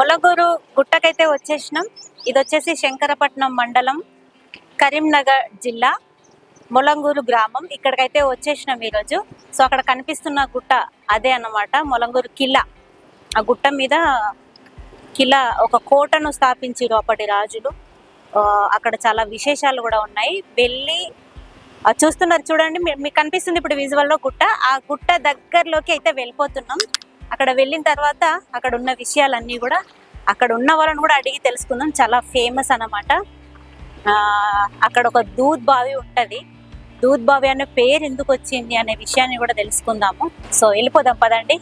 మొలగూరు గుట్టకైతే వచ్చేసినాం. ఇది వచ్చేసి శంకరపట్నం మండలం కరీంనగర్ జిల్లా మొలంగూరు గ్రామం. ఇక్కడికైతే వచ్చేసినాం ఈరోజు. సో అక్కడ కనిపిస్తున్న గుట్ట అదే అన్నమాట. మొలంగూరు కిలా. ఆ గుట్ట మీద కిలా ఒక కోటను స్థాపించారు అప్పటి రాజులు. అక్కడ చాలా విశేషాలు కూడా ఉన్నాయి. వెళ్ళి చూస్తున్నారు చూడండి. మీకు కనిపిస్తుంది ఇప్పుడు విజువల్లో గుట్ట. ఆ గుట్ట దగ్గరలోకి అయితే వెళ్ళిపోతున్నాం. అక్కడ వెళ్ళిన తర్వాత అక్కడ ఉన్న విషయాలన్నీ కూడా అక్కడ ఉన్న వాళ్ళని కూడా అడిగి తెలుసుకుందాం. చాలా ఫేమస్ అన్నమాట. అక్కడ ఒక దూద్ బావి ఉంటుంది. దూద్ బావి అనే పేరు ఎందుకు వచ్చింది అనే విషయాన్ని కూడా తెలుసుకుందాము. సో వెళ్ళిపోదాం పదండి.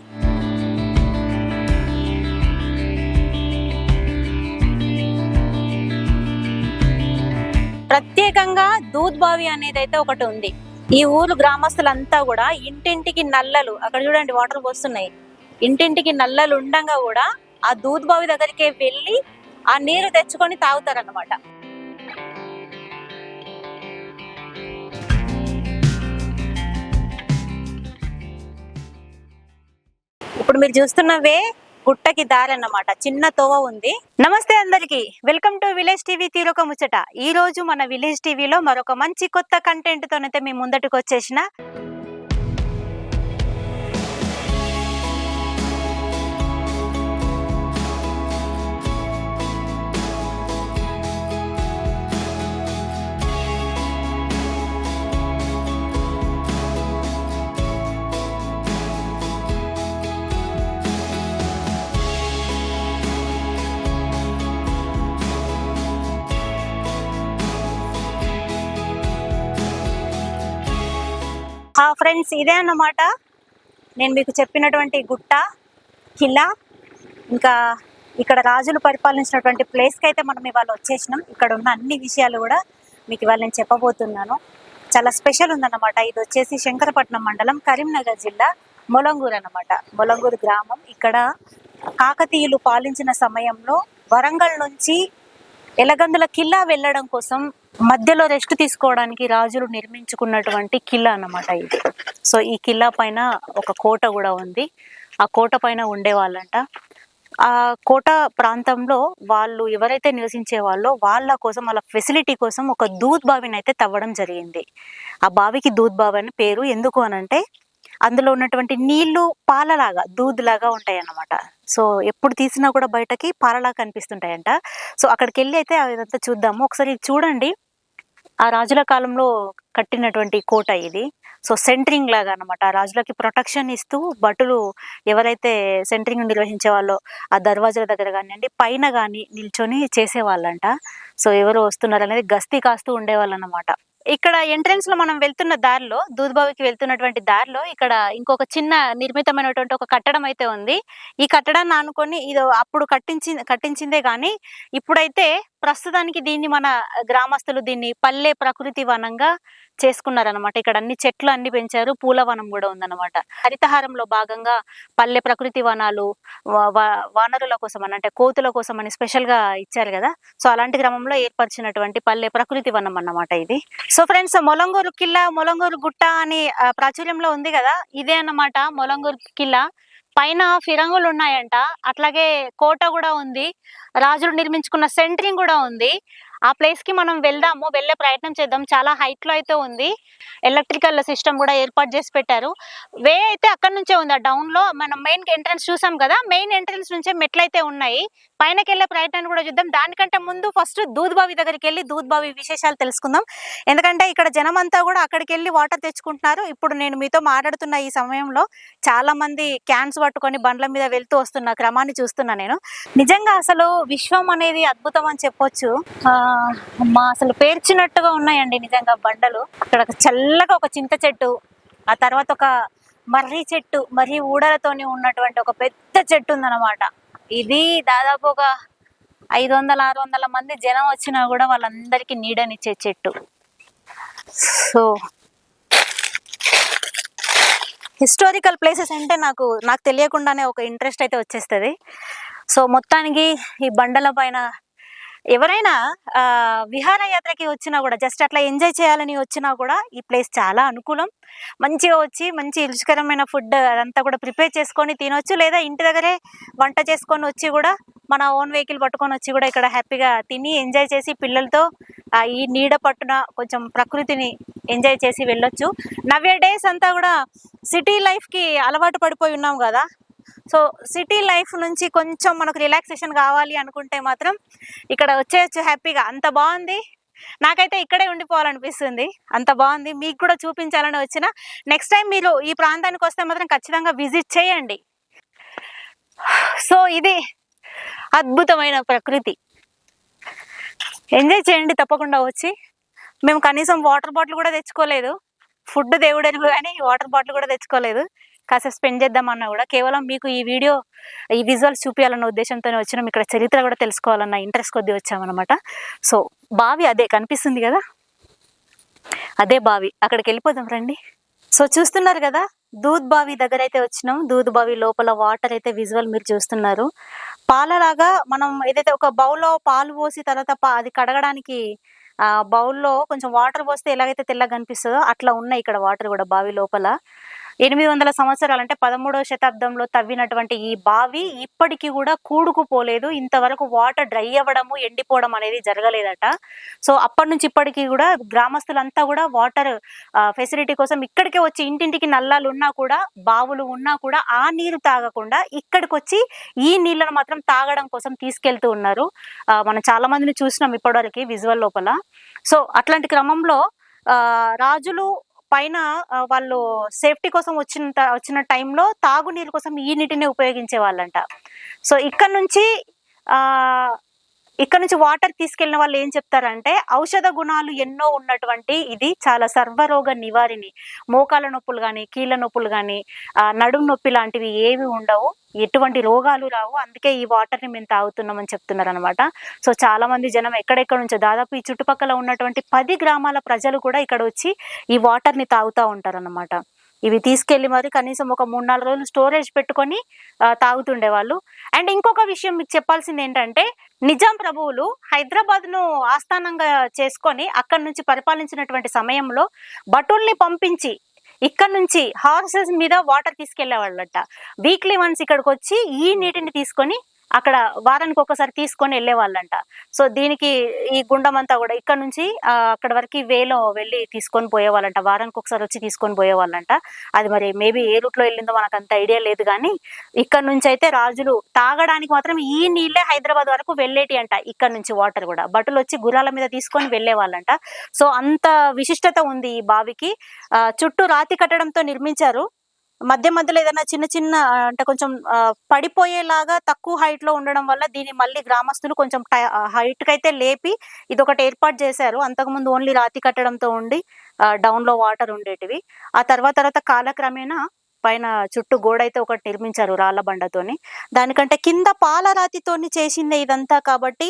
ప్రత్యేకంగా దూద్ బావి అనేది అయితే ఒకటి ఉంది. ఈ ఊరు గ్రామస్తులంతా కూడా ఇంటింటికి నల్లలు అక్కడ చూడండి వాటర్ పోస్తున్నాయి. ఇంటింటికి నల్లలు ఉండంగా కూడా ఆ దూద్ బావి దగ్గరికి వెళ్ళి ఆ నీరు తెచ్చుకొని తాగుతారన్నమాట. ఇప్పుడు మీరు చూస్తున్నవే గుట్టకి దారి అన్నమాట చిన్న తోవ ఉంది. నమస్తే అందరికి. వెల్కమ్ టు విలేజ్ టీవీ తీరొక ముచ్చట. ఈ రోజు మన విలేజ్ టీవీలో మరొక మంచి కొత్త కంటెంట్ తోనైతే మీ ముందటికి వచ్చేసిన ఫ్రెండ్స్ ఇదే అన్నమాట. నేను మీకు చెప్పినటువంటి గుట్ట కిలా ఇంకా ఇక్కడ రాజులు పరిపాలించినటువంటి ప్లేస్కి అయితే మనం ఇవాళ వచ్చేసినాం. ఇక్కడ ఉన్న అన్ని విషయాలు కూడా మీకు ఇవాళ నేను చెప్పబోతున్నాను. చాలా స్పెషల్ ఉందన్నమాట. ఇది వచ్చేసి శంకరపట్నం మండలం కరీంనగర్ జిల్లా మొలంగూరు అన్నమాట. మొలంగూరు గ్రామం. ఇక్కడ కాకతీయులు పాలించిన సమయంలో వరంగల్ నుంచి ఎలగందుల కిల్లా వెళ్ళడం కోసం మధ్యలో రెస్ట్ తీసుకోవడానికి రాజులు నిర్మించుకున్నటువంటి కిల్లా అన్నమాట ఇది. సో ఈ కిల్లా పైన ఒక కోట కూడా ఉంది. ఆ కోట పైన ఉండేవాళ్ళంట. ఆ కోట ప్రాంతంలో వాళ్ళు ఎవరైతే నివసించే వాళ్ళో వాళ్ళ కోసం వాళ్ళ ఫెసిలిటీ కోసం ఒక దూద్ బావిని అయితే తవ్వడం జరిగింది. ఆ బావికి దూద్ బావి అని పేరు. ఎందుకు అనంటే అందులో ఉన్నటువంటి నీళ్ళు పాలలాగా దూద్ లాగా ఉంటాయి అన్నమాట సో ఎప్పుడు తీసినా కూడా బయటకి పాలలాగా కనిపిస్తుంటాయంట. సో అక్కడికి వెళ్ళి అయితే అదంతా చూద్దాము. ఒకసారి చూడండి. ఆ రాజుల కాలంలో కట్టినటువంటి కోట ఇది. సో సెంటరింగ్ లాగా అన్నమాట. ఆ రాజులకి ప్రొటెక్షన్ ఇస్తూ భటులు ఎవరైతే సెంటరింగ్ నిర్వహించే వాళ్ళో ఆ దర్వాజాల దగ్గర కానివ్వండి పైన కానీ నిల్చొని చేసేవాళ్ళంట. సో ఎవరు వస్తున్నారు అనేది గస్తీ కాస్తూ ఉండేవాళ్ళు అన్నమాట ఇక్కడ ఎంట్రన్స్లో మనం వెళ్తున్న దారిలో దూద్బావికి వెళ్తున్నటువంటి దారిలో ఇక్కడ ఇంకొక చిన్న నిర్మితమైనటువంటి ఒక కట్టడం అయితే ఉంది. ఈ కట్టడాన్ని అనుకొని ఇది అప్పుడు కట్టించి కట్టించిందే కానీ ఇప్పుడైతే ప్రస్తుతానికి దీన్ని మన గ్రామస్తులు దీన్ని పల్లె ప్రకృతి వనంగా చేసుకున్నారనమాట ఇక్కడ అన్ని చెట్లు అన్ని పెంచారు. పూల వనం కూడా ఉందన్నమాట. హరితహారంలో భాగంగా పల్లె ప్రకృతి వనాలు వానరుల కోసం అని అంటే కోతుల కోసం అని స్పెషల్గా ఇచ్చారు కదా. సో అలాంటి క్రమంలో ఏర్పరిచినటువంటి పల్లె ప్రకృతి వనం అన్నమాట ఇది. సో ఫ్రెండ్స్ మొలంగూరు కిల్లా మొలంగూరు గుట్ట అని ప్రాచుర్యంలో ఉంది కదా. ఇదే అన్నమాట మొలంగూరు కిల్లా. పైన ఫిరంగులు ఉన్నాయంట. అట్లాగే కోట కూడా ఉంది. రాజులు నిర్మించుకున్న సెంట్రింగ్ కూడా ఉంది. ఆ ప్లేస్కి మనం వెళ్దాము వెళ్ళే ప్రయత్నం చేద్దాం. చాలా హైట్లో అయితే ఉంది. ఎలక్ట్రికల్ సిస్టమ్ కూడా ఏర్పాటు చేసి పెట్టారు. వే అయితే అక్కడ నుంచే ఉంది. ఆ డౌన్లో మనం మెయిన్ ఎంట్రన్స్ చూసాం కదా మెయిన్ ఎంట్రన్స్ నుంచే మెట్లు అయితే ఉన్నాయి. పైనకి వెళ్ళే ప్రయత్నాన్ని కూడా చూద్దాం. దానికంటే ముందు ఫస్ట్ దూద్బావి దగ్గరికి వెళ్ళి దూద్బావి విశేషాలు తెలుసుకుందాం. ఎందుకంటే ఇక్కడ జనం అంతా కూడా అక్కడికి వెళ్ళి వాటర్ తెచ్చుకుంటున్నారు. ఇప్పుడు నేను మీతో మాట్లాడుతున్న ఈ సమయంలో చాలా మంది క్యాన్స్ పట్టుకొని బండ్ల మీద వెళ్తూ వస్తున్న క్రమాన్ని చూస్తున్నా నేను. నిజంగా అసలు విశ్వం అనేది అద్భుతం అని చెప్పొచ్చు. ఆ, మా అసలు పేర్చినట్టుగా ఉన్నాయండి నిజంగా బండలు. ఇక్కడ చల్లగా ఒక చింత చెట్టు ఆ తర్వాత ఒక మర్రి చెట్టు మర్రి ఊడలతోని ఉన్నటువంటి ఒక పెద్ద చెట్టు ఉందన్నమాట. ఇది దాదాపు ఒక ఐదు వందల ఆరు వందల మంది జనం వచ్చినా కూడా వాళ్ళందరికీ నీడనిచ్చే చెట్టు. సో హిస్టారికల్ ప్లేసెస్ అంటే నాకు నాకు తెలియకుండానే ఒక ఇంట్రెస్ట్ అయితే వచ్చేస్తుంది. సో మొత్తానికి ఈ బండల పైన ఎవరైనా విహారయాత్రకి వచ్చినా కూడా జస్ట్ అట్లా ఎంజాయ్ చేయాలని వచ్చినా కూడా ఈ ప్లేస్ చాలా అనుకూలం. మంచిగా వచ్చి మంచి రుచికరమైన ఫుడ్ అదంతా కూడా ప్రిపేర్ చేసుకొని తినొచ్చు లేదా ఇంటి దగ్గరే వంట చేసుకొని వచ్చి కూడా మన ఓన్ వెహికల్ పట్టుకొని వచ్చి కూడా ఇక్కడ హ్యాపీగా తిని ఎంజాయ్ చేసి పిల్లలతో ఈ నీడ పట్టున కొంచెం ప్రకృతిని ఎంజాయ్ చేసి వెళ్ళొచ్చు. నవ్వే డేస్ అంతా కూడా సిటీ లైఫ్కి అలవాటు పడిపోయి ఉన్నాం కదా. సో సిటీ లైఫ్ నుంచి కొంచెం మనకు రిలాక్సేషన్ కావాలి అనుకుంటే మాత్రం ఇక్కడ వచ్చేయచ్చు హ్యాపీగా. అంత బాగుంది. నాకైతే ఇక్కడే ఉండిపోవాలనిపిస్తుంది. అంత బాగుంది. మీకు కూడా చూపించాలని వచ్చిన. నెక్స్ట్ టైం మీరు ఈ ప్రాంతానికి వస్తే మాత్రం ఖచ్చితంగా విజిట్ చేయండి. సో ఇది అద్భుతమైన ప్రకృతి. ఎంజాయ్ చేయండి తప్పకుండా వచ్చి. మేము కనీసం వాటర్ బాటిల్ కూడా తెచ్చుకోలేదు. ఫుడ్ దేవుడు కానీ వాటర్ బాటిల్ కూడా తెచ్చుకోలేదు. కాసేపు స్పెండ్ చేద్దామన్నా కూడా కేవలం మీకు ఈ వీడియో ఈ విజువల్స్ చూపించాలన్న ఉద్దేశంతోనే వచ్చినాం ఇక్కడ చరిత్ర కూడా తెలుసుకోవాలన్న ఇంట్రెస్ట్ కొద్దీ వచ్చామన్నమాట. సో బావి అదే కనిపిస్తుంది కదా? అదే బావి. అక్కడికి వెళ్ళిపోదాం రండి. సో చూస్తున్నారు కదా? దూద్ బావి దగ్గర అయితే వచ్చినాం. దూద్ బావి లోపల వాటర్ అయితే విజువల్ మీరు చూస్తున్నారు. పాలలాగా మనం ఏదైతే ఒక బౌల్లో పాలు పోసి తర్వాత అది కడగడానికి ఆ బౌల్లో కొంచెం వాటర్ పోస్తే ఎలాగైతే తెల్లగా కనిపిస్తుందో అట్లా ఉన్నాయి ఇక్కడ వాటర్ కూడా బావి లోపల. ఎనిమిది వందల సంవత్సరాలు అంటే పదమూడవ శతాబ్దంలో తవ్వినటువంటి ఈ బావి ఇప్పటికీ కూడా కూడుకుపోలేదు. ఇంతవరకు వాటర్ డ్రై అవ్వడము ఎండిపోవడం అనేది జరగలేదట. సో అప్పటి నుంచి ఇప్పటికీ కూడా గ్రామస్తులంతా కూడా వాటర్ ఫెసిలిటీ కోసం ఇక్కడికే వచ్చి ఇంటింటికి నల్లాలు ఉన్నా కూడా బావులు ఉన్నా కూడా ఆ నీరు తాగకుండా ఇక్కడికి వచ్చి ఈ నీళ్ళను మాత్రం తాగడం కోసం తీసుకెళ్తూ ఉన్నారు. మనం చాలా మందిని చూసినాం ఇప్పటివరకు విజువల్ లోపల. సో అట్లాంటి క్రమంలో ఆ, రాజులు పైన వాళ్ళు సేఫ్టీ కోసం వచ్చిన వచ్చిన టైంలో తాగునీరు కోసం ఈ నీటిని ఉపయోగించే వాళ్ళంట సో ఇక్కడ నుంచి ఆ ఇక్కడ నుంచి వాటర్ తీసుకెళ్ళిన వాళ్ళు ఏం చెప్తారంటే ఔషధ గుణాలు ఎన్నో ఉన్నటువంటి ఇది చాలా సర్వరోగ నివారిణి. మోకాల నొప్పులు కానీ కీళ్ళ నొప్పులు కానీ నడుము నొప్పి లాంటివి ఏవి ఉండవు. ఎటువంటి రోగాలు రావు. అందుకే ఈ వాటర్ని మేము తాగుతున్నామని చెప్తున్నారు అనమాట సో చాలా మంది జనం ఎక్కడెక్కడ నుంచో దాదాపు ఈ చుట్టుపక్కల ఉన్నటువంటి పది గ్రామాల ప్రజలు కూడా ఇక్కడ వచ్చి ఈ వాటర్ని తాగుతూ ఉంటారు అనమాట ఇవి తీసుకెళ్ళి మరి కనీసం ఒక మూడు నాలుగు రోజులు స్టోరేజ్ పెట్టుకొని తాగుతుండేవాళ్ళు. తాగుతుండే వాళ్ళు అండ్ ఇంకొక విషయం మీకు చెప్పాల్సింది ఏంటంటే నిజాం ప్రభువులు హైదరాబాద్ను ఆస్థానంగా చేసుకొని అక్కడి నుంచి పరిపాలించినటువంటి సమయంలో భటుల్ని పంపించి ఇక్కడ నుంచి హార్సెస్ మీద వాటర్ తీసుకెళ్ళేవాళ్ళట. వీక్లీ వన్స్ ఇక్కడికి వచ్చి ఈ నీటిని తీసుకొని అక్కడ వారానికి ఒకసారి తీసుకొని వెళ్ళేవాళ్ళంట. సో దీనికి ఈ గుండం అంతా కూడా ఇక్కడ నుంచి అక్కడ వరకు వేలో వెళ్ళి తీసుకొని పోయేవాళ్ళంట. వారానికి ఒకసారి వచ్చి తీసుకొని పోయేవాళ్ళంట. అది మరి మేబీ ఏ రూట్లో వెళ్ళిందో మనకు అంత ఐడియా లేదు కానీ ఇక్కడ నుంచి అయితే రాజులు తాగడానికి మాత్రం ఈ నీళ్ళే హైదరాబాద్ వరకు వెళ్ళేటి అంట ఇక్కడ నుంచి వాటర్ కూడా. బట్టలు వచ్చి గుర్రాల మీద తీసుకొని వెళ్ళేవాళ్ళంట. సో అంత విశిష్టత ఉంది ఈ బావికి. ఆ, చుట్టూ రాతి కట్టడంతో నిర్మించారు. మధ్య మధ్యలో ఏదైనా చిన్న చిన్న అంటే కొంచెం పడిపోయేలాగా తక్కువ హైట్లో ఉండడం వల్ల దీన్ని మళ్ళీ గ్రామస్తులు కొంచెం హైట్ కైతే లేపి ఇది ఒకటి ఏర్పాటు చేశారు. అంతకుముందు ఓన్లీ రాతి కట్టడంతో ఉండి డౌన్లో వాటర్ ఉండేటివి. ఆ తర్వాత తర్వాత కాలక్రమేణా పైన చుట్టూ గోడ అయితే ఒకటి నిర్మించారు రాళ్ళ బండతోని. దానికంటే కింద పాలరాతితోని చేసిందే ఇదంతా కాబట్టి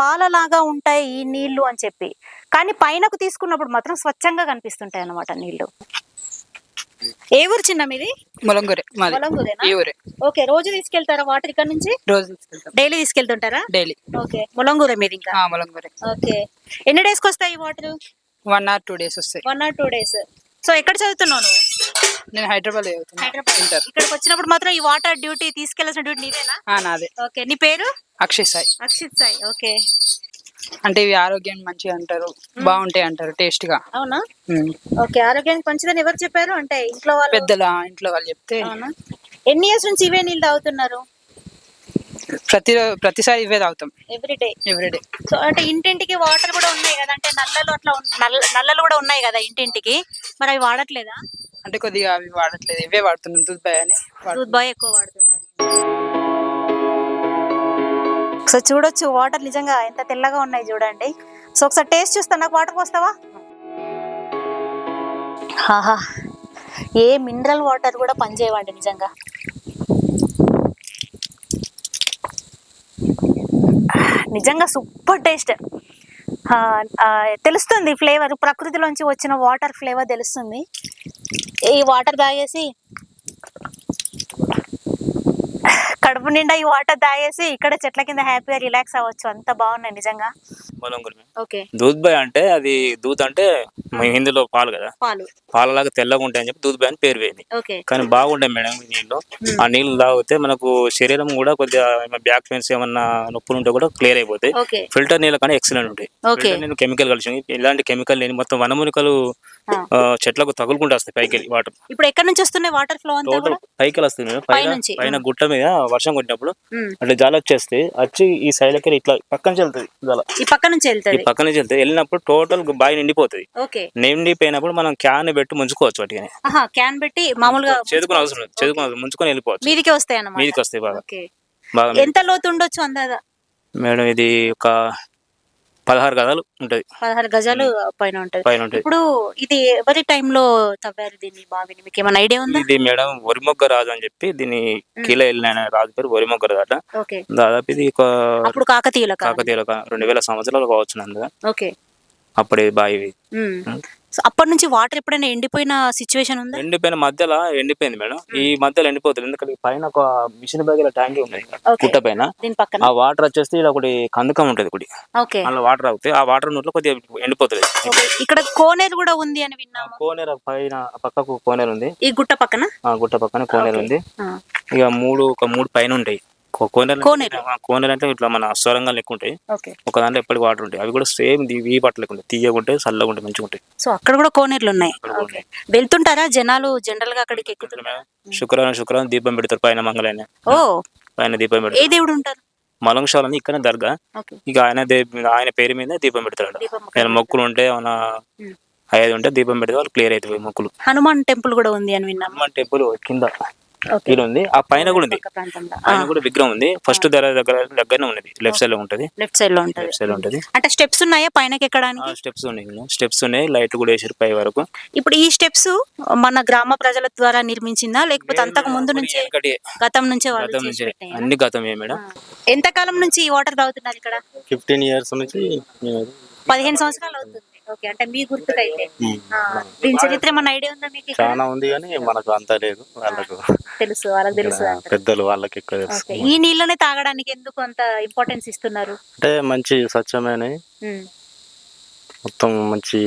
పాలలాగా ఉంటాయి ఈ నీళ్ళు అని చెప్పి. కానీ పైనకు తీసుకున్నప్పుడు మాత్రం స్వచ్ఛంగా కనిపిస్తుంటాయి అన్నమాట నీళ్ళు. ఏ ఊరు చిన్న మీది ములంగురే మాది. పొలంగురేనా? ఈ ఊరే. ఓకే రోజు తీసుకెళ్తారా వాటర్ ఇక్కడ నుంచి? రోజు తీసుకెళ్తాం. డైలీ తీసుకెళ్తుంటారా? డైలీ. ఓకే ములంగూరే మీది ఇంకా? ఆ ములంగురే. ఓకే. ఎన్ని డేస్కి వస్తాయి ఈ water? One or two days వస్తాయి. One or two days. So ఎక్కడ చదువుతున్నావు నువ్వు? నేను హైదరాబాద్ హైదరాబాద్. ఇంటర్ ఇక్కడికి వచ్చినప్పుడు మాత్రం ఈ వాటర్ డ్యూటీ తీసుకెళ్ళాల్సిన డ్యూటీ నీదేనా? ఆ, నాదే. ఓకే నీ పేరు? అక్షయ్ సాయి. అక్షిత్ సాయి ఓకే. అంటే ఇవి ఆరోగ్యం మంచిగా అంటారు బాగుంటాయి అంటారు టేస్ట్గా. అవునా. ఓకే ఆరోగ్యానికి మంచిదని ఎవరు చెప్పారు? అంటే ఇంట్లో వాళ్ళు పెద్దల ఇంట్లో వాళ్ళు చెప్తే అవునా? ఎన్ని ఇయర్స్ నుంచి ఇవే నీళ్ళు తాగుతున్నారు? ప్రతి ప్రతిసారి ఇవే తాగుతాం. ఎవ్రీ డే ఎవ్రీడే సో అంటే ఇంటింటికి వాటర్ కూడా ఉన్నాయి కదా అంటే నల్లలు అట్లా నల్లలు కూడా ఉన్నాయి కదా ఇంటింటికి. మరి అవి వాడట్లేదా? అంటే కొద్దిగా అవి వాడట్లేదు ఇవే వాడుతున్నాం దుబాయ్ అని దూద్ బాయ్ ఎక్కువ వాడుతుంటారు. సో చూడొచ్చు వాటర్ నిజంగా ఎంత తెల్లగా ఉన్నాయి చూడండి. సో ఒకసారి టేస్ట్ చూస్తా నాకు వాటర్ పోస్తావా? ఆహా ఏ మినరల్ వాటర్ కూడా పనిచేయవండి నిజంగా. నిజంగా సూపర్ టేస్ట్ తెలుస్తుంది ఫ్లేవర్ ప్రకృతిలోంచి వచ్చిన వాటర్ ఫ్లేవర్ తెలుస్తుంది. ఈ వాటర్ తాగేసి కడుపు నిండా ఈ వాటర్ తాగేసి ఇక్కడ చెట్ల కింద హ్యాపీగా రిలాక్స్ అవ్వచ్చు. అంత బాగున్నాయి నిజంగా. ఓకే. దూద్ బాయ్ అంటే అది దూద్ అంటే హిందీలో పాలు కదా? పాలు. పాలలాగా తెల్లగా ఉంటాయని చెప్పి దూద్ బాయ్ అని పేరు పోయింది ఓకే. కానీ బాగుంటాయి మేడం నీళ్ళు. ఆ నీళ్ళు తాగితే మనకు శరీరం కూడా కొద్దిగా బ్యాక్ పెయిన్స్ ఏమన్నా నొప్పులు ఉంటే కూడా క్లియర్ అయిపోతాయి. ఫిల్టర్ నీళ్ళ కానీ ఎక్సలెంట్ ఉంటాయి. ఓకే. ఫిల్టర్ నీళ్ళు కెమికల్ కలిసి ఇలాంటి కెమికల్ లేని మొత్తం వనమూలికలు. ఆ, చెట్లకు తగులుకుంటూ వస్తాయి పైకి వెళ్ళి వాటర్. ఇప్పుడు ఎక్కడి నుంచి వస్తున్నాయి వాటర్ ఫ్లో అంతా టోటల్ పైకి వస్తుంది పైన. పైన గుట్ట మీద వర్షం కొట్టినప్పుడు. అట్లా జాల వచ్చేస్తే వచ్చి ఈ సైడ్ లెక్క ఇట్లా పక్కన వెళ్తుంది జాల. ఈ పక్క నుంచి ఈ వెళ్తది? పక్క నుంచి వెళ్తే వెళ్ళినప్పుడు టోటల్ బావి నిండిపోతుంది. ఓకే. నిండిపోయినప్పుడు మనం క్యాన్ పెట్టి ముంచుకోవచ్చు ఆహా క్యాన్ పెట్టి మామూలుగా చేదుకుని అవసరం లేదు. చేదుకుని అవసరం. ముంచుకొని వెళ్ళిపోవచ్చు. మీదికి వస్తాయి అన్నమాట మీదికి వస్తాయి బాగా. బాగా ఎంత లోతు ఉండొచ్చు అందాదా మేడం ఇది ఒక పదహారు గదాలు ఉంటది. పదహారు గజాలు పైన ఉంటది. పైన ఉంటది. ఇప్పుడు ఇది ఎవరి టైంలో తవ్వారు దీన్ని బావిని? మీకు ఏమైనా ఐడియా ఉందా? ఇది మేడం వరిమొగ్గ రాజు అని చెప్పి దీన్ని కీల వెళ్ళిన రాజు పేరు వరిమొగ్గ రాజు అట. ఓకే. దాదాపు ఇది ఒక అప్పుడు కాకతీయుల కాకతీయుల రెండు వేల సంవత్సరాలు కావచ్చు ఓకే. అప్పుడు బావి. సో అప్పటి నుంచి వాటర్ ఎప్పుడైనా ఎండిపోయిన సిచ్యువేషన్ ఉందా? ఎండిపోయిన మధ్యలో ఎండిపోయింది మేడం. ఈ మధ్యలో ఎండిపోతుంది. ఎందుకంటే పైన ఒక మిషన్ బ్యాగ్ ట్యాంక్ ఉంది. గుట్ట పైన. దీని పక్కన. ఆ వాటర్ వచ్చేస్తే ఇలా ఒకటి కందకం ఉంటది ఒకటి ఓకే. అందులో వాటర్ అవుతాయి ఆ వాటర్ నోట్లో కొద్దిగా ఎండిపోతుంది. ఇక్కడ కోనేరు కూడా ఉంది అని విన్నాము. కోనేరు పైన పక్కకు కోనేరు ఉంది. ఈ గుట్ట పక్కన? ఆ గుట్ట పక్కన కోనేరు. ఉంది. ఇక మూడు ఒక మూడు పైన ఉంటాయి. కోనేరు కోనేరు. అంటే ఇట్లా మన సొరంగాలు ఎక్కువ ఉంటాయి. ఓకే. ఒక దాంట్లో ఎప్పటికి వాటర్ ఉంటాయి. అవి కూడా సేమ్ ఈ బట్టలు లెక్క ఉంటాయి. తీయగా ఉంటాయి చల్లగా ఉంటాయి మంచిగా ఉంటాయి. సో అక్కడ కూడా కోనేరులు ఉన్నాయి. అక్కడ కూడా ఓకే. వెళ్తుంటారా? జనాలు జనరల్గా అక్కడికి ఎక్కుతుంటారా? శుక్రవారం శుక్రవారం దీపం పెడతారు పైన మంగళైన ఓ. పైన దీపం ఏ పెడతారు దేవుడు ఉంటారు? మలంషాలని ఇక్కడ దర్గా. ఓకే. ఇక ఆయన దే ఆయన పేరు మీద దీపం పెడతాడు దీపం ఏమైనా మొక్కులు ఉంటే ఉమ్. అయ్యేది ఉంటే దీపం పెడితే వాళ్ళు క్లియర్ అవుతాయి మొక్కులు. హనుమాన్ టెంపుల్ కూడా ఉంది అని విన్నాము హనుమాన్ టెంపుల్ కింద. కీలో ఉంది. ఆ పైన కూడా ఉంది. పైన కూడా విగ్రహం ఉంది. ఫస్ట్ ధర దగ్గర దగ్గరనే ఉన్నది. లెఫ్ట్ సైడ్లో ఉంటది. లెఫ్ట్ సైడ్లో ఉంటది. లెఫ్ట్ సైడ్లో ఉంటది. అంటే స్టెప్స్ ఉన్నాయా పైనకి ఎక్కడానికి? స్టెప్స్ ఉన్నాయి స్టెప్స్ ఉన్నాయి. లైట్ కూడా వేసారు పై వరకు. ఇప్పుడు ఈ స్టెప్స్ మన గ్రామ ప్రజల ద్వారా నిర్మించిందా? లేకపోతే అంతకు ముందు నుంచే గతం నుంచే వాళ్ళు గతం చేసి నుంచి? అన్ని గతమే మేడం. ఎంత కాలం నుంచి ఈ వాటర్ తాగుతున్నారు ఇక్కడ? ఫిఫ్టీన్ ఇయర్స్ నుంచి పదిహేను సంవత్సరాలు అవుతుంది. ఓకే. అంటే మీ గుర్తుకైతే. దీని చరిత్ర మన ఐడియా ఉందా మీకు? చాలా ఉంది కానీ మనకు అంత లేదు. వాళ్ళకు తెలుసు వాళ్ళకి తెలుసు. పెద్దలు వాళ్ళకి ఎక్కువ తెలుసు. ఈ నీళ్ళనే తాగడానికి ఎందుకు అంత ఇంపార్టెన్స్ ఇస్తున్నారు? అంటే మంచి స్వచ్ఛమైన మొత్తం మంచి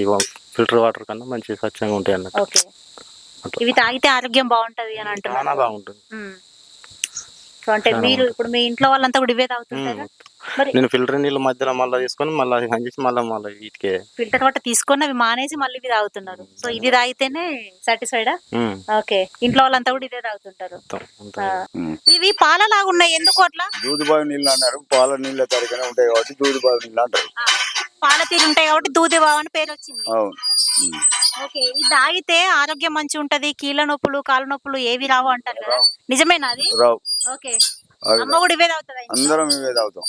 ఫిల్టర్ వాటర్ కన్నా మంచి స్వచ్ఛంగా ఉంటాయి అన్నట్టు. ఓకే. ఇవి తాగితే ఆరోగ్యం బాగుంటది అని చాలా అంటున్నారు బాగుంటుంది. ఉమ్. సో అంటే మీరు ఇప్పుడు మీ ఇంట్లో వాళ్ళంతా కూడా ఇవే తాగుతుంటారా? నేను ఫిల్టర్ నీళ్ళు మధ్యలో మళ్ళీ తీసుకొని మళ్ళీ చేసి మళ్ళీ మళ్ళీ వీటికే. ఫిల్టర్ వాటర్ తీసుకొని అవి మానేసి మళ్ళీ ఇవి తాగుతున్నారు. సో ఇది తాగితేనే సాటిస్ఫైడా ఓకే. ఇంట్లో వాళ్ళంతా కూడా ఇదే తాగుతుంటారు. ఇవి పాలలాగా ఉన్నాయి. ఎందుకు అట్లా? దూదుబావి నీళ్ళు అన్నారు. పాల నీళ్ళ తరగనే ఉంటాయి కాబట్టి దూదుబావి నీళ్ళు అంటారు. పాల తీరు ఉంటాయి కాబట్టి దూదేబావ అని పేరు వచ్చింది. ఓకే. ఇది తాగితే ఆరోగ్యం మంచి ఉంటది కీళ్ళ నొప్పులు కాళ్ళ నొప్పులు ఏవి రావు అంటారు కదా? నిజమేనా అది? ఓకే. అందరం ఇవే తాగుతాం.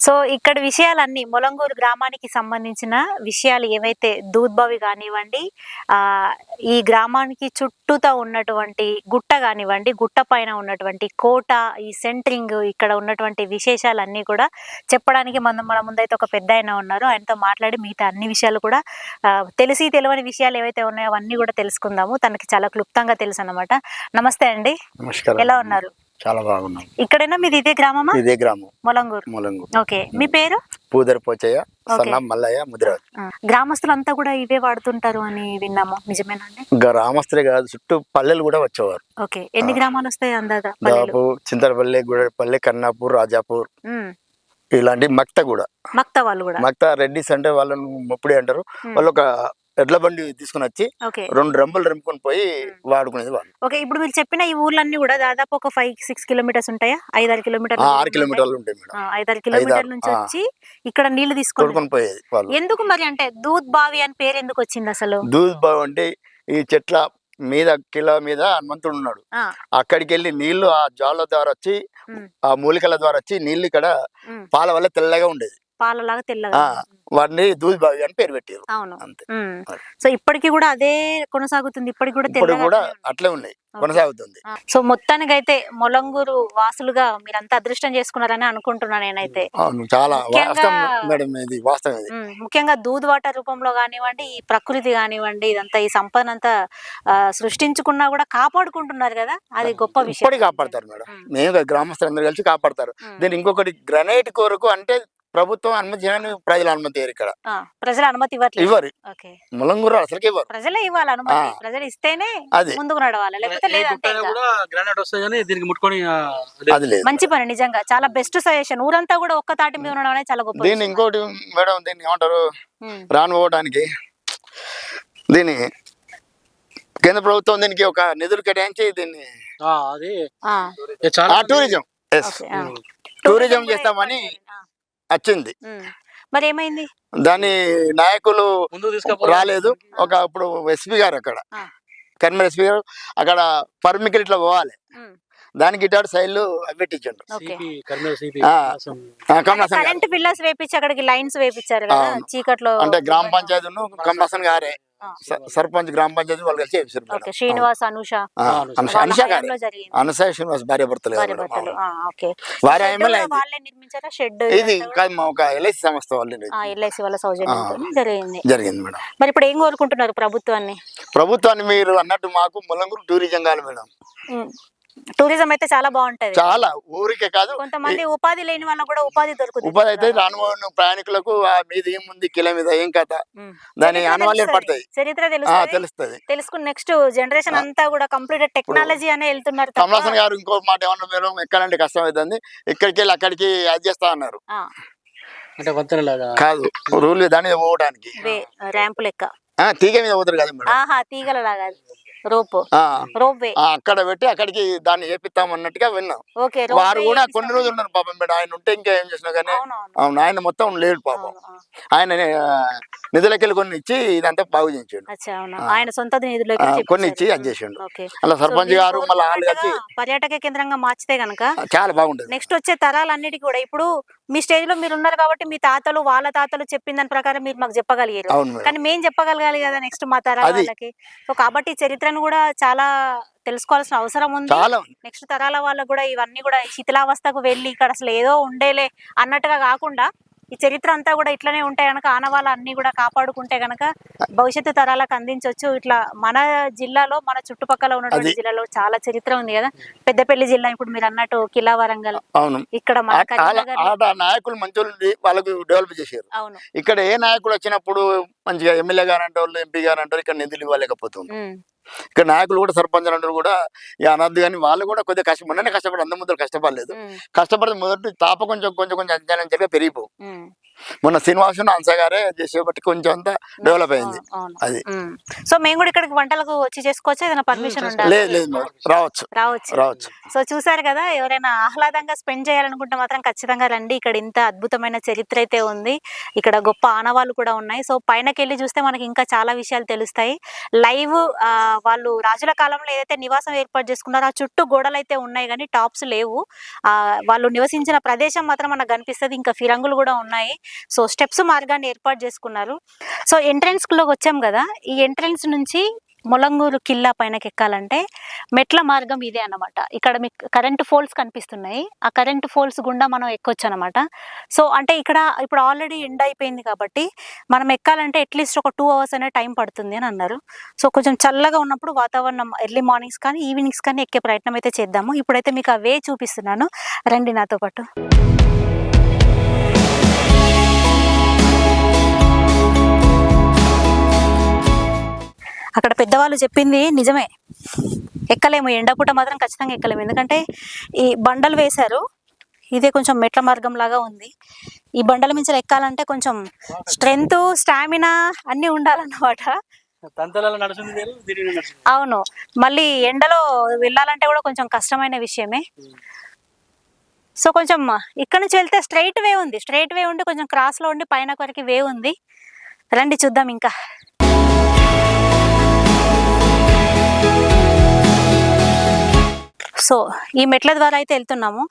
సో ఇక్కడ విషయాలన్నీ మొలంగూరు గ్రామానికి సంబంధించిన విషయాలు ఏవైతే దూద్బావి కానివ్వండి ఆ ఈ గ్రామానికి చుట్టూతా ఉన్నటువంటి గుట్ట కానివ్వండి గుట్ట పైన ఉన్నటువంటి కోట ఈ సెంట్రింగ్ ఇక్కడ ఉన్నటువంటి విశేషాలన్నీ కూడా చెప్పడానికి మనం మన ముందైతే ఒక పెద్ద ఆయన ఉన్నారు. ఆయనతో మాట్లాడి మిగతా అన్ని విషయాలు కూడా ఆ, తెలిసి తెలియని విషయాలు ఏవైతే ఉన్నాయో అవన్నీ కూడా తెలుసుకుందాము. తనకి చాలా క్లుప్తంగా తెలుసు అనమాట నమస్తే అండి. నమస్కారం ఎలా ఉన్నారు? చాలా బాగున్నాం ఇక్కడైనా? మీది ఇదే గ్రామమా? ఇదే గ్రామం. మొలంగూరు. మూలంగు ఓకే. మీ పేరు? పూదర్ పోచయ్య. సన్న మల్లయ్య ముదిరాజ్. ఆ, గ్రామస్తులంతా కూడా ఇవే వాడుతుంటారు అని విన్నాము. నిజమేనండి గ్రామస్తులే కాదు చుట్టూ పల్లెలు కూడా వచ్చేవారు. ఓకే. ఎన్ని గ్రామాలు వస్తాయి అందాదా పల్లెలు? దాపు చింతలపల్లి గుడపల్లి కన్నాపూర్ రాజాపూర్. ఇలాంటి మక్త కూడా. మక్త వాళ్ళు కూడా. మక్త రెడ్డిస్ అంటే వాళ్ళను మొప్పుడే అంటారు. వాళ్ళు ఒక ఎడ్ల బండి తీసుకుని వచ్చి రెండు రంబులు రంపుకొని పోయి వాడుకునేది వాళ్ళు. ఓకే ఇప్పుడు మీరు చెప్పిన ఈ ఊర్లన్నీ కూడా దాదాపు ఒక ఫైవ్ సిక్స్ కిలోమీటర్స్ ఉంటాయా? ఐదారు కిలోమీటర్లు ఆ, ఆరు కిలోమీటర్లు ఉంటాయి మేడం. ఆ, ఐదారు కిలోమీటర్ల నుంచి. వచ్చి ఇక్కడ నీళ్ళు తీసుకొని పోయేది ఎందుకు మరి అంటే దూద్ బావి అని పేరు ఎందుకు వచ్చింది అసలు? దూద్ బావి అంటే ఈ చెట్ల మీద కిలో మీద హనుమంతుడు ఉన్నాడు. అక్కడికి వెళ్ళి నీళ్ళు ఆ జాల ద్వారా వచ్చి. ఆ మూలికల ద్వారా వచ్చి నీళ్ళు ఇక్కడ పాల వల్ల తెల్లగా ఉండేది. పాలలాగా తెల్లగా ఆ. వాటిని దూద్ బావి అని పేరు పెట్టారు. అవును. అంతే. సో ఇప్పటికి కూడా అదే కొనసాగుతుంది. ఇప్పటికి కూడా ఇప్పుడు తెల్లగా కూడా. అట్లే ఉన్నాయి. కొనసాగుతుంది. సో మొత్తానికైతే మొలంగూరు వాసులుగా మీరంతా అదృష్టం చేసుకున్నారని అనుకుంటున్నాను నేనైతే. అవును చాలా మేడం ఇది వాస్తవం ముఖ్యంగా దూద్ వాటర్ రూపంలో కానివ్వండి ఈ ప్రకృతి కానివ్వండి ఇదంతా ఈ సంపదంతా ఆ, సృష్టించుకున్నా కూడా కాపాడుకుంటున్నారు కదా? అది గొప్ప విషయం. కాపాడతారు మేడం. మేము గ్రామస్తులందరూ కలిసి కాపాడతారు. దీని ఇంకొకటి గ్రనైట్ కొరకు అంటే ప్రభుత్వం అనుమతి చేయని ప్రజలు అనుమతి ఇయ్యరు ఇక్కడ. ఆ, ప్రజల అనుమతి ఇవ్వట్లేదు. ఇవ్వరు. ఓకే. ములంగురు అసలుకి ఇవ్వరు. ప్రజలే ఇవ్వాలి అనుమతి. ప్రజలు ఇస్తేనే అది. ముందుకు నడవాలి. లేకపోతే ఏ లేదంటే గుట్టైనా ఇంకా. కూడా గ్రానైట్ వస్తాయి కానీ దీనికి ముట్టుకొని ఆ, అదే. అది లేదు. మంచి పని నిజంగా. చాలా బెస్ట్ సజెషన్. ఊరంతా కూడా ఒక్క తాటి మీద ఉండడం అనేది చాలా గొప్ప దీన్ని. ఇంకోటి మేడం దీన్ని ఏమంటారు? రాను పోవడానికి దీన్ని కేంద్ర ప్రభుత్వం దీనికి ఒక నిధులు కేటాయించి దీన్ని ఆ, అది. ఆ, ఏ చాలా ఆ మంది- టూరిజం. టూరిజం చేస్తామని. వచ్చింది. మరి ఏమైంది దాని నాయకులు. రాలేదు. ఒక ఇప్పుడు ఎస్పీ గారు అక్కడ. కర్మల్ ఎస్పీ గారు అక్కడ పర్మికల్ ఇట్లా పోవాలి. దానికి ఇటాడు సైడ్లు పెట్టించండు. కరెంట్ పిల్లర్స్ వేపించి అక్కడికి లైన్స్ వేపించారు కదా. చీకట్లో అంటే గ్రామ పంచాయతీ కమలాసన్ గారే సర్పంచ్ గ్రామ పంచాయతీ వాళ్ళు కలిసి చేశారు మేడం. ఓకే శ్రీనివాస్ అనూష. అనుష. శ్రీనివాస్ భార్య భర్తలు వారి షెడ్ ఎమ్మెల్యే కూడా వాళ్ళే నిర్మించారా? షెడ్ ఇది ఒక ఎల్ఐసి సంస్థ వాళ్ళు ఎల్ఐసి వాళ్ళ జరిగింది. జరిగింది మేడం. మరి ఇప్పుడు ఏం కోరుకుంటున్నారు ప్రభుత్వాన్ని? ప్రభుత్వాన్ని మీరు అన్నట్టు మాకు ముల్లంగురు టూరిజం కాదు మేడం. టూరిజం అయితే చాలా బాగుంటది. చాలా ఊరికే కాదు. కొంతమంది ఉపాధి లేని వాళ్ళకు కూడా ఉపాధి దొరుకుతుంది. ఉపాధి అయితే రాను ప్రయాణికులకు ఆ మీద ఏముంది కిలో మీద ఏం కథ. దాని తెలుస్తది. పడతాయి? చరిత్ర ఆ, తెలుస్తుంది. తెలుసుకుని నెక్స్ట్ జనరేషన్ అంతా కూడా కంప్లీట్ టెక్నాలజీ అనే వెళ్తున్నారు కమలాసన్ గారు ఇంకో మాట ఏమన్నా మీరు ఎక్కాలంటే కష్టం అవుతుంది ఇక్కడికి వెళ్ళి అక్కడికి అది చేస్తా అన్నారు. ఆ, అంటే కాదు రూల్ దాని పోవడానికి. ర్యాంప్ లెక్క. ఆ, తీగ మీద పోతారు కదా మేడం. ఆహా తీగల లాగా అక్కడ పెట్టి అక్కడికి దాన్ని చేపిస్తాం అన్నట్టుగా విన్నాం. ఓకే వారు కూడా కొన్ని రోజులు ఉన్నారు పాపం మేడం ఆయన ఉంటే ఇంకా ఏం చేసినా కానీ అవును ఆయన మొత్తం లేడు పాపం. ఆయన నిధులకెళ్ళి కొన్ని ఇచ్చి ఇదంతా బాగు చేయించాడు. ఆయన సొంత. కొన్ని ఇచ్చి అది చేసిండు. అలా సర్పంచ్ గారు మళ్ళీ పర్యాటక కేంద్రంగా మార్చితే గనక చాలా బాగుంటది. నెక్స్ట్ వచ్చే తరాలన్నిటికీ కూడా ఇప్పుడు మీ స్టేజ్లో మీరు ఉన్నారు కాబట్టి మీ తాతలు వాళ్ళ తాతలు చెప్పిన దాని ప్రకారం మీరు మాకు చెప్పగలిగారు కానీ మేం చెప్పగలగాలి కదా నెక్స్ట్ మా తరాల. వాళ్ళకి సో కాబట్టి చరిత్రను కూడా చాలా తెలుసుకోవాల్సిన అవసరం ఉంది. నెక్స్ట్ తరాల వాళ్ళకు కూడా ఇవన్నీ కూడా శిథిలావస్థకు వెళ్ళి ఇక్కడ అసలు ఏదో ఉండేలే అన్నట్టుగా కాకుండా ఈ చరిత్ర అంతా కూడా ఇట్లనే ఉంటాయి కనుక ఆనవాళ్ళు అన్ని కూడా కాపాడుకుంటే గనక భవిష్యత్తు తరాలకు అందించవచ్చు ఇట్లా మన జిల్లాలో మన చుట్టుపక్కల ఉన్నటువంటి. జిల్లాలో చాలా చరిత్ర ఉంది కదా. పెద్దపల్లి జిల్లా ఇప్పుడు మీరు అన్నట్టు కిలా వరంగల్. అవును. ఇక్కడ నాయకులు మంచి వాళ్ళకు డెవలప్ చేశారు. అవును. ఇక్కడ ఏ నాయకులు వచ్చినప్పుడు మంచిగా ఎమ్మెల్యే గారు అంటే వాళ్ళు ఎంపీ గారు అంటారు ఇక్కడ నిధులు ఇవ్వలేకపోతుంది ఇక్కడ నాయకులు కూడా సర్పంచ్ అంటారు కూడా ఇక అనద్దు కానీ వాళ్ళు కూడా కొద్దిగా కష్టం మొన్ననే కష్టపడి అంత ముందు కష్టపడలేదు. కష్టపడితే మొదటి తాప కొంచెం కొంచెం కొంచెం అంచనా పెరిగిపో ఉమ్. మొన్న శ్రీనివాసన్ హంస గారే చేసేబట్టి కొంచెం అంతా డెవలప్ అయింది. అది. సో మేము కూడా ఇక్కడికి వంటలకు వచ్చి చేసుకోవచ్చు ఏదైనా పర్మిషన్ ఉండాలి. లేదు లేదు మేడం. రావచ్చు. రావచ్చు. రావచ్చు. సో చూసారు కదా ఎవరైనా ఆహ్లాదంగా స్పెండ్ చేయాలనుకుంటే మాత్రం ఖచ్చితంగా రండి. ఇక్కడ ఇంత అద్భుతమైన చరిత్ర అయితే ఉంది. ఇక్కడ గొప్ప ఆనవాళ్ళు కూడా ఉన్నాయి. సో పైనకి వెళ్ళి చూస్తే మనకి ఇంకా చాలా విషయాలు తెలుస్తాయి. లైవ్ వాళ్ళు రాజుల కాలంలో ఏదైతే నివాసం ఏర్పాటు చేసుకున్నారో ఆ చుట్టూ గోడలు అయితే ఉన్నాయి కానీ టాప్స్ లేవు. ఆ వాళ్ళు నివసించిన ప్రదేశం మాత్రం మనకు కనిపిస్తుంది. ఇంకా ఫిరంగులు కూడా ఉన్నాయి. సో స్టెప్స్ మార్గాన్ని ఏర్పాటు చేసుకున్నారు. సో ఎంట్రన్స్లోకి వచ్చాం కదా ఈ ఎంట్రన్స్ నుంచి ములంగూరు కిల్లా పైనకి ఎక్కాలంటే మెట్ల మార్గం ఇదే అన్నమాట. ఇక్కడ మీకు కరెంట్ ఫోల్స్ కనిపిస్తున్నాయి. ఆ కరెంట్ ఫోల్స్ గుండా మనం ఎక్కొచ్చు అనమాట సో అంటే ఇక్కడ ఇప్పుడు ఆల్రెడీ ఎండ్ అయిపోయింది కాబట్టి మనం ఎక్కాలంటే అట్లీస్ట్ ఒక టూ అవర్స్ అనే టైం పడుతుంది అని అన్నారు. సో కొంచెం చల్లగా ఉన్నప్పుడు వాతావరణం ఎర్లీ మార్నింగ్స్ కానీ ఈవినింగ్స్ కానీ ఎక్కే ప్రయత్నం అయితే చేద్దాము. ఇప్పుడైతే మీకు ఆ వే చూపిస్తున్నాను. రండి నాతో పాటు. అక్కడ పెద్దవాళ్ళు చెప్పింది నిజమే. ఎక్కలేము ఎండపూట మాత్రం ఖచ్చితంగా ఎక్కలేము. ఎందుకంటే ఈ బండలు వేశారు. ఇదే కొంచెం మెట్ల మార్గం లాగా ఉంది. ఈ బండల మించి ఎక్కాలంటే కొంచెం స్ట్రెంగ్త్ స్టామినా అన్నీ ఉండాలన్నమాట. అవును. మళ్ళీ ఎండలో వెళ్ళాలంటే కూడా కొంచెం కష్టమైన విషయమే. సో కొంచెం ఇక్కడ నుంచి వెళ్తే స్ట్రైట్ వే ఉంది. స్ట్రైట్ వే ఉండి కొంచెం క్రాస్లో ఉండి పైన వరకు వే ఉంది. రండి చూద్దాం ఇంకా. సో ఈ మెట్ల ద్వారా అయితే వెళ్తున్నాము.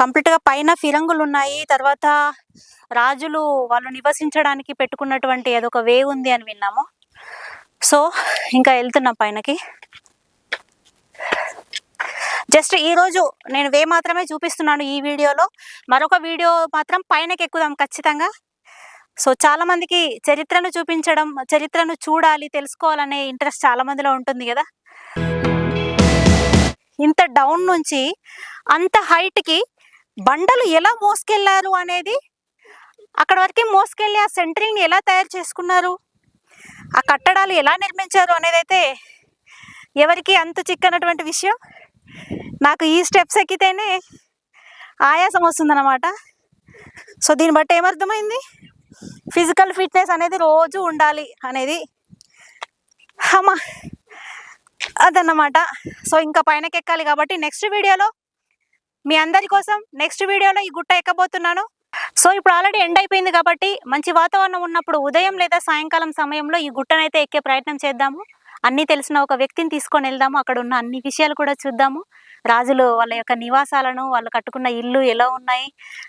కంప్లీట్గా పైన ఫిరంగులు ఉన్నాయి. తర్వాత రాజులు వాళ్ళు నివసించడానికి పెట్టుకున్నటువంటి అదొక వే ఉంది అని విన్నాము. సో ఇంకా వెళ్తున్నాం పైనకి. జస్ట్ ఈరోజు నేను వే మాత్రమే చూపిస్తున్నాను ఈ వీడియోలో. మరొక వీడియో మాత్రం పైనకి ఎక్కుదాం ఖచ్చితంగా. సో చాలా మందికి చరిత్రను చూపించడం చరిత్రను చూడాలి తెలుసుకోవాలనే ఇంట్రెస్ట్ చాలా మందిలో ఉంటుంది కదా. ఇంత డౌన్ నుంచి అంత హైట్కి బండలు ఎలా మోసుకెళ్ళారు అనేది అక్కడ వరకు మోసుకెళ్ళి ఆ సెంటరింగ్ని ఎలా తయారు చేసుకున్నారు? ఆ కట్టడాలు ఎలా నిర్మించారు అనేది అయితే ఎవరికి అంత చిక్కనటువంటి విషయం. నాకు ఈ స్టెప్స్ ఎక్కితేనే ఆయాసం వస్తుందన్నమాట. సో దీన్ని బట్టి ఏమర్థమైంది? ఫిజికల్ ఫిట్నెస్ అనేది రోజు ఉండాలి అనేది. అమ్మా అదన్నమాట. సో ఇంకా పైనకి ఎక్కాలి కాబట్టి నెక్స్ట్ వీడియోలో మీ అందరి కోసం నెక్స్ట్ వీడియోలో ఈ గుట్ట ఎక్కబోతున్నాను. సో ఇప్పుడు ఆల్రెడీ ఎండ్ అయిపోయింది కాబట్టి మంచి వాతావరణం ఉన్నప్పుడు ఉదయం లేదా సాయంకాలం సమయంలో ఈ గుట్టనైతే ఎక్కే ప్రయత్నం చేద్దాము. అన్నీ తెలిసిన ఒక వ్యక్తిని తీసుకొని వెళ్దాము. అక్కడ ఉన్న అన్ని విషయాలు కూడా చూద్దాము. రాజులు వాళ్ళ యొక్క నివాసాలను వాళ్ళు కట్టుకున్న ఇల్లు ఎలా ఉన్నాయి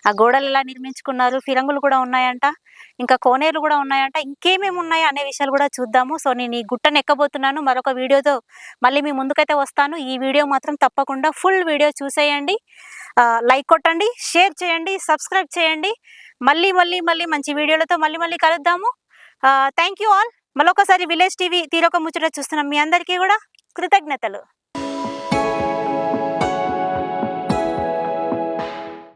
ఆ గోడలు ఎలా నిర్మించుకున్నారు ఫిరంగులు కూడా ఉన్నాయంట ఇంకా కోనేరులు కూడా ఉన్నాయంట ఇంకేమేమి ఉన్నాయి అనే విషయాలు కూడా చూద్దాము. సో నేను ఈ గుట్టను ఎక్కబోతున్నాను. మరొక వీడియోతో మళ్ళీ మీ ముందుకైతే వస్తాను. ఈ వీడియో మాత్రం తప్పకుండా ఫుల్ వీడియో చూసేయండి. లైక్ కొట్టండి షేర్ చేయండి సబ్స్క్రైబ్ చేయండి. మళ్ళీ మళ్ళీ మళ్ళీ మంచి వీడియోలతో మళ్ళీ మళ్ళీ కలుద్దాము. Thank you all. మరొకసారి విలేజ్ టీవీ తీరొక ముచ్చట చూస్తున్నాం మీ అందరికీ కూడా కృతజ్ఞతలు.